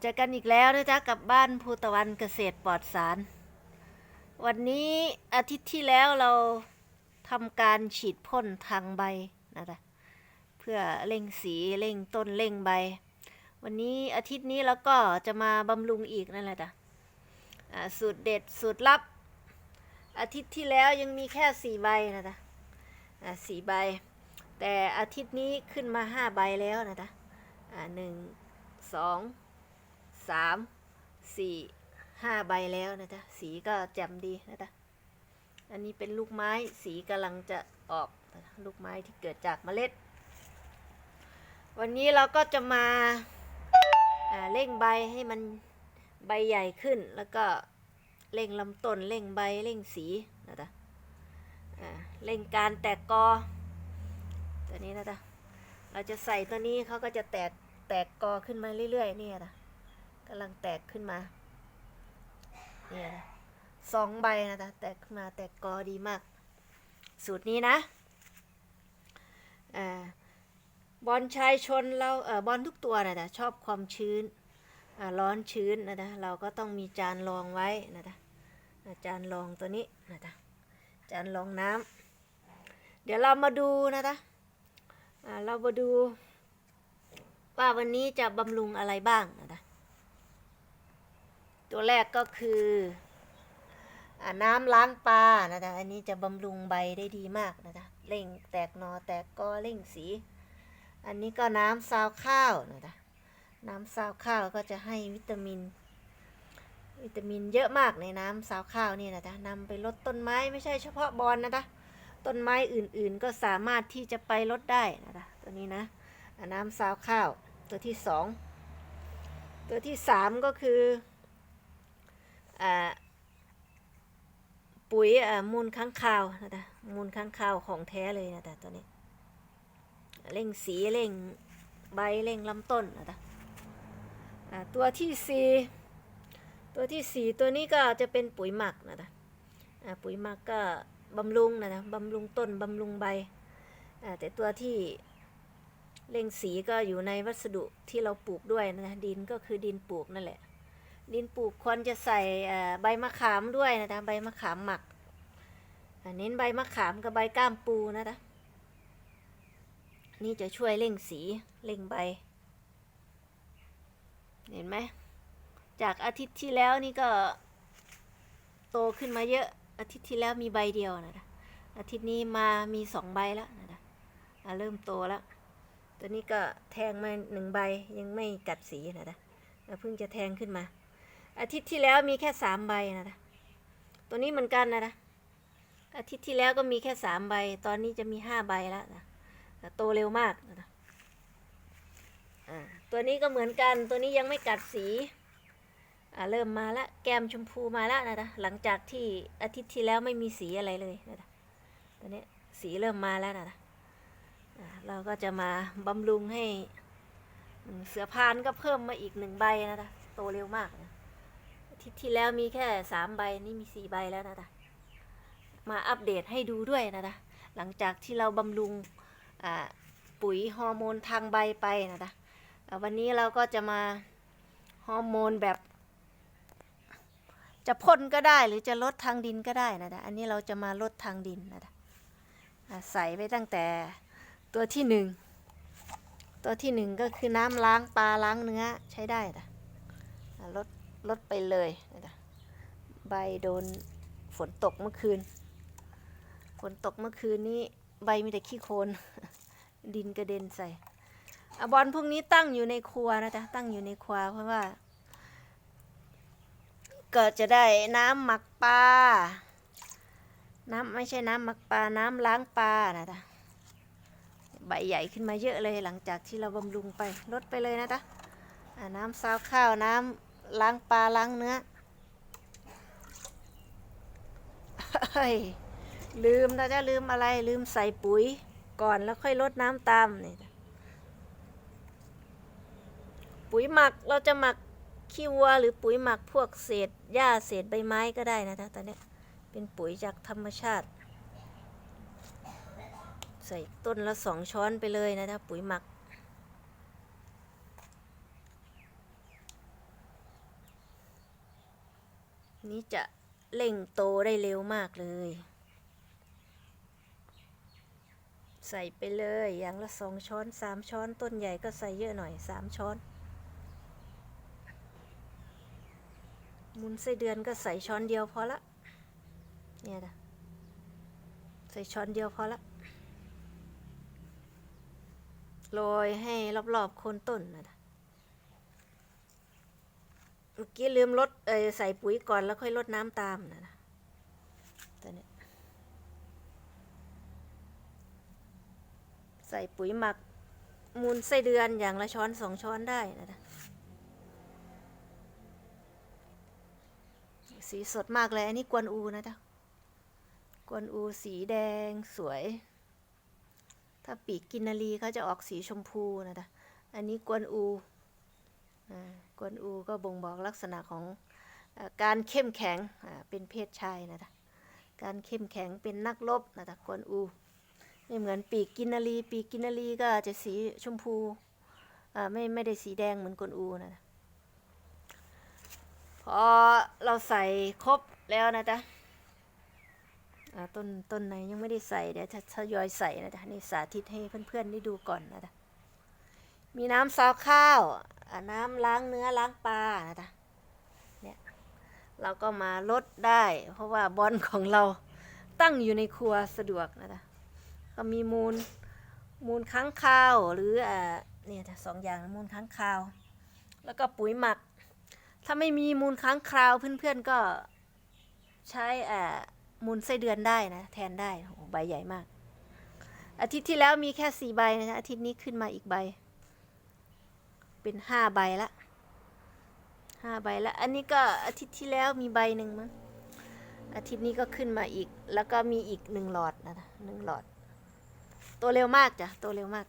เจอกันอีกแล้วนะจ๊ะกับบ้านภูตะวันเกษตรปลอดสาร วันนี้อาทิตย์ที่แล้วเราทำการฉีดพ่นทางใบนะจ๊ะเพื่อเร่งสีเร่งต้นเร่งใบ วันนี้อาทิตย์นี้เราก็จะมาบำรุงอีกนั่นแหละจ้ะสูตรเด็ดสูตรลับ อาทิตย์ที่แล้วยังมีแค่สี่ใบนะจ๊ะสี่ใบ แต่อาทิตย์นี้ขึ้นมาห้าใบแล้วนะจ๊ะหนึ่งสอง สามสี่ห้าใบแล้วนะจ๊ะสีก็แจ่มดีนะจ๊ะอันนี้เป็นลูกไม้สีกำลังจะออกลูกไม้ที่เกิดจากเมล็ด วันนี้เราก็จะมาเร่งใบให้มันใบใหญ่ขึ้น แล้วก็เร่งลำต้นเร่งใบเร่งสีนะจ๊ะเร่งการแตกกอ ตัวนี้นะจ๊ะเราจะใส่ตัวนี้เขาก็จะแตกแตกกอขึ้นมาเรื่อยๆนี่นะ กำลังแตกขึ้นมาเนี่ยนะสองใบนะจ๊ะแตกขึ้นมาแตกกอดีมาก สูตรนี้นะอ่าบอลชายชนเราเออบอลทุกตัวนะจ๊ะชอบความชื้นอ่าร้อนชื้นนะจ๊ะเราก็ต้องมีจานรองไว้นะจ๊ะจานรองตัวนี้นะจ๊ะจานรองน้ำเดี๋ยวเรามาดูนะจ๊ะอ่าเรามาดูว่าวันนี้จะบำรุงอะไรบ้างนะ ตัวแรกก็คืออน้ำล้างปลานะจ๊ะอันนี้จะบำรุงใบได้ดีมากนะจ๊ะเร่งแตกหนอแตกกอเร่งสี อันนี้ก็น้ำซาวข้าวนะจ๊ะน้ำซาวข้าวก็จะให้วิตามิน วิตามินเยอะมากในน้ำซาวข้าวนี่นะจ๊ะนำไปลดต้นไม้ไม่ใช่เฉพาะบอนนะจ๊ะต้นไม้อื่นๆก็สามารถที่จะไปลดได้นะจ๊ะตัวนี้นะน้ำซาวข้าวตัวที่สองตัวที่สามก็คือ ปุ๋ยมูลค้างคาวนะจ๊ะมูลค้างคาวของแท้เลยนะจ๊ะตัวนี้เร่งสีเร่งใบเร่งลำต้นนะจ๊ะตัวที่สี่ตัวที่สี่ตัวนี้ก็จะเป็นปุ๋ยหมักนะจ๊ะปุ๋ยหมักก็บำรุงนะจ๊ะบำรุงต้นบำรุงใบแต่ตัวที่เร่งสีก็อยู่ในวัสดุที่เราปลูกด้วยนะดินก็คือดินปลูกนั่นแหละ ดินปลูกควรจะใส่ใบมะขามด้วยนะจ๊ะใบมะขามหมักเน้นใบมะขามกับใบก้ามปูนะจ๊ะนี่จะช่วยเร่งสีเร่งใบ เห็นไหมจากอาทิตย์ที่แล้วนี่ก็โตขึ้นมาเยอะอาทิตย์ที่แล้วมีใบเดียวนะจ๊ะอาทิตย์นี้มามีสองใบแล้วนะจ๊ะเริ่มโตแล้วตัวนี้ก็แทงมาหนึ่งใบยังไม่กัดสีนะจ๊ะเพิ่งจะแทงขึ้นมา อาทิตย์ที่แล้วมีแค่สามใบนะะตัวนี้เหมือนกันนะะอาทิตย์ที่แล้วก็มีแค่สามใบ ตอนนี้จะมีห้าใบแล้วนะแต่โตเร็วมากนะะตัวนี้ก็เหมือนกัน ตัวนี้ยังไม่กัดสีเริ่มมาละ แก้มชมพูมาแล้วนะะหลังจากที่อาทิตย์ที่แล้วไม่มีสีอะไรเลยนะะตัวนี้สีเริ่มมาแล้วนะะเราก็จะมาบำรุงให้เสือพานก็เพิ่มมาอีกหนึ่งใบนะะโตเร็วมากนะ ทิตย์ที่แล้วมีแค่สามใบนี่มีสี่ใบแล้วนะจ๊ะมาอัปเดตให้ดูด้วยนะจ๊ะหลังจากที่เราบำรุงปุ๋ยฮอร์โมนทางใบไปนะจ๊ะอ่าวันนี้เราก็จะมาฮอร์โมนแบบ จะพ่นก็ได้หรือจะลดทางดินก็ได้นะจ๊ะอันนี้เราจะมาลดทางดินนะจ๊ะอ่าใส่ไปตั้งแต่ตัวที่หนึ่งตัวที่หนึ่งก็คือน้ำล้างปลาล้างเนื้อใช้ได้จ้ะอ่าลด ลดไปเลยใบโดนฝนตกเมื่อคืน ฝนตกเมื่อคืนนี้ใบมีแต่ขี้โคลนดินกระเด็นใส่อบอลพวกนี้ตั้งอยู่ในครัวนะจ๊ะตั้งอยู่ในครัวเพราะว่า ก็จะได้น้ำหมักปลาน้ำไม่ใช่น้ำหมักปลาน้ำล้างปลานะจ๊ะใบใหญ่ขึ้นมาเยอะเลยหลังจากที่เราบำรุงไปลดไปเลยนะจ๊ะน้ำซาวข้าวน้ำ ล้างปลาล้างเนื้อลืมนะจ๊ะลืมอะไรลืมใส่ปุ๋ยก่อนแล้วค่อยลดน้ำตามนี่ปุ๋ยหมักเราจะหมักขี้วัวหรือปุ๋ยหมักพวกเศษหญ้าเศษใบไม้ก็ได้นะจ๊ะตอนนี้เป็นปุ๋ยจากธรรมชาติ ใส่ต้นละสองช้อนไปเลยนะจ๊ะปุ๋ยหมัก นี้จะเร่งโตได้เร็วมากเลย ใส่ไปเลยอย่างละสองช้อนสามช้อนต้นใหญ่ก็ใส่เยอะหน่อยสามช้อนมุนไส้เดือนก็ใส่ช้อนเดียวพอละเนี่ยนะใส่ช้อนเดียวพอละโรยให้รอบๆโคนต้นนะนะ เมื่อกี้ลืมลดเอใส่ปุ๋ยก่อนแล้วค่อยลดน้ำตามนะต่เนี่ยใส่ปุ๋ยหมักมูลไส้เดือนอย่างละช้อนสองช้อนได้นะนะสีสดมากเลย อันนี้กวนอูนะจ๊ะกวนอูสีแดงสวย ถ้าปีกกินนารีเขาจะออกสีชมพูนะจ๊ะอันนี้กวนอู กวนอูก็บ่งบอกลักษณะของอการเข้มแข็งเป็นเพศชายนะจ๊ะการเข้มแข็งเป็นนักรบนะจ๊ะกวนอูไม่เหมือนปีกกินนารีปีกกินนารีก็จะสีชมพูไม่ไม่ได้สีแดงเหมือนกวนอูนะจ๊ะพอเราใส่ครบแล้วนะจ๊ะต้นต้นไหนยังไม่ได้ใส่เดี๋ยวจะทยอยใส่นะจ๊ะนี่สาธิตให้เพื่อนๆได้ดูก่อนนะจ๊ะมีน้ำซาวข้าว น้ำล้างเนื้อล้างปลานะจ๊ะเนี่ยเราก็มาลดได้ เพราะว่าบอลของเราตั้งอยู่ในครัวสะดวกนะจ๊ะก็มีมูลมูลค้างคาวหรืออ่าเนี่ยจ้ะสองอย่างมูลค้างคาว แล้วก็ปุ๋ยหมัก ถ้าไม่มีมูลค้างคราวเพื่อนๆก็ใช้อ่ามูลไส้เดือนได้นะ แทนได้โอ้ใบใหญ่มาก อาทิตย์ที่แล้วมีแค่สี่ใบนะอาทิตย์นี้ขึ้นมาอีกใบ เป็นห้าใบละห้าใบละ อันนี้ก็อาทิตย์ที่แล้วมีใบหนึ่งมั้งอาทิตย์นี้ก็ขึ้นมาอีก แล้วก็มีอีกหนึ่งหลอดนะหนึ่งหลอด ตัวเร็วมากจ้ะตัวเร็วมาก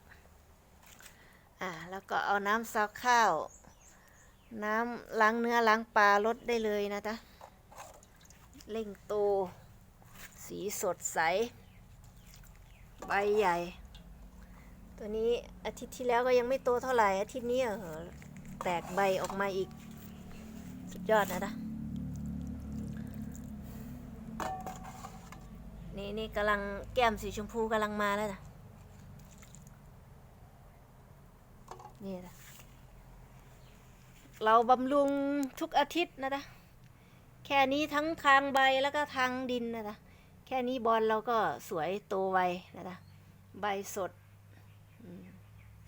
อ่า แล้วก็เอาน้ำซาวข้าว น้ำล้างเนื้อล้างปลาลดได้เลยนะจ๊ะเร่งโต สีสดใส ใบใหญ่ ตัวนี้อาทิตย์ที่แล้วก็ยังไม่โตเท่าไหร่ อาทิตย์นี้เออแตกใบออกมาอีก สุดยอดนะจ๊ะนี่นี่กำลังแก้มสีชมพูกำลังมาแล้วนะนี่นะเราบำรุงทุกอาทิตย์นะจ๊ะแค่นี้ทั้งทางใบแล้วก็ทางดินนะจ๊ะแค่นี้บอลเราก็สวยโตไวนะจ๊ะใบสด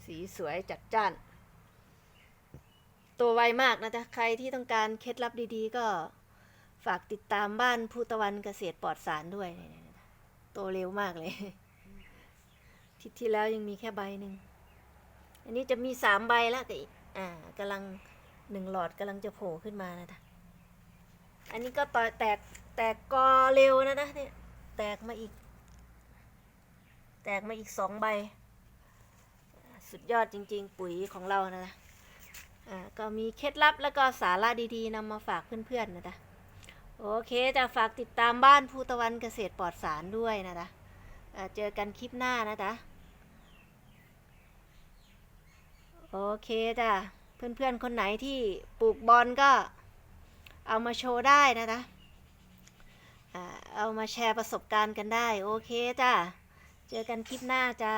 สีสวยจัดจ้านโตไวมากนะจ๊ะ ใครที่ต้องการเคล็ดลับดีๆ ก็ฝากติดตามบ้านภูตะวันเกษตรปลอดสารด้วยโตเร็วมากเลย ทิศที่แล้วยังมีแค่ใบหนึ่ง อันนี้จะมีสามใบแล้วก็อ่ากำลังหนึ่งหลอดกำลังจะโผล่ขึ้นมานะจ๊ะอันนี้ก็ต่อแตกแตกกอเร็วนะนะเนี่ยแตกมาอีก แตกมาอีกสองใบ สุดยอดจริง ๆ ปุ๋ยของเรานะนะ อ่า ก็มีเคล็ดลับแล้วก็สาระดีๆนำมาฝากเพื่อนๆนะจ๊ะโอเคจะฝากติดตามบ้านภูตะวันเกษตรปลอดสารด้วยนะจ๊ะเจอกันคลิปหน้านะจ๊ะโอเคจ้ะเพื่อนๆ คนไหนที่ปลูกบอลก็เอามาโชว์ได้นะจ๊ะเอามาแชร์ประสบการณ์กันได้ โอเคจ้ะเจอกันคลิปหน้าจ้า